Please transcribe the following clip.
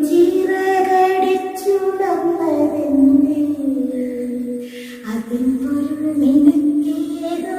ചിറകടിച്ചുണർന്നതെന്തേ അതിൻ പൊരുൾ നിനക്കേതോ